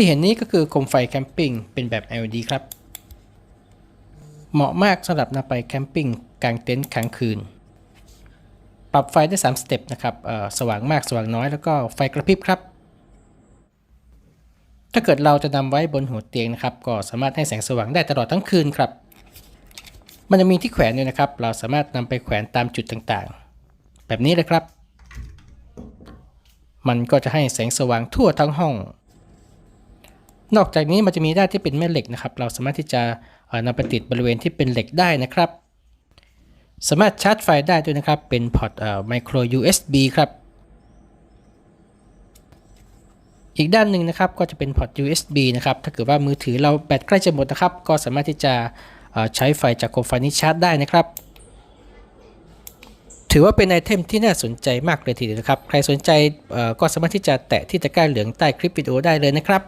ที่เห็นนี้ก็คือโคมไฟแคมปิ้งเป็นแบบ LED ครับ เหมาะมากสำหรับนำไปแคมปิ้งกางเต็นท์ค้างคืน ปรับไฟได้ 3 สเต็ปนะครับสว่างมากสว่างน้อยแล้วก็ไฟกระพริบครับ ถ้าเกิดเราจะนำไว้บนหัวเตียงนะครับ ก็สามารถให้แสงสว่างได้ตลอดทั้งคืนครับ มันจะมีที่แขวนด้วยนะครับ เราสามารถนำไปแขวนตามจุดต่างๆ แบบนี้เลยครับ มันก็จะให้แสงสว่างทั่วทั้งห้อง นอกจากนี้มันจะมีด้านที่เป็นแม่เหล็กนะครับ เราสามารถที่จะนำไปติดบริเวณที่เป็นเหล็กได้นะครับ สามารถชาร์จไฟได้ด้วยนะครับ เป็นพอร์ตไมโคร USB ครับ อีกด้านหนึ่งนะครับก็จะเป็นพอร์ต USB นะครับ ถ้าเกิดว่ามือถือเราแบตใกล้จะหมดนะครับ ก็สามารถที่จะใช้ไฟจากโคมไฟนี้ชาร์จได้นะครับ ถือว่าเป็นไอเทมที่น่าสนใจมากเลยทีเดียวนะครับ ใครสนใจก็สามารถที่จะแตะที่ตะกร้าเหลืองใต้คลิปวิดีโอได้เลยนะครับ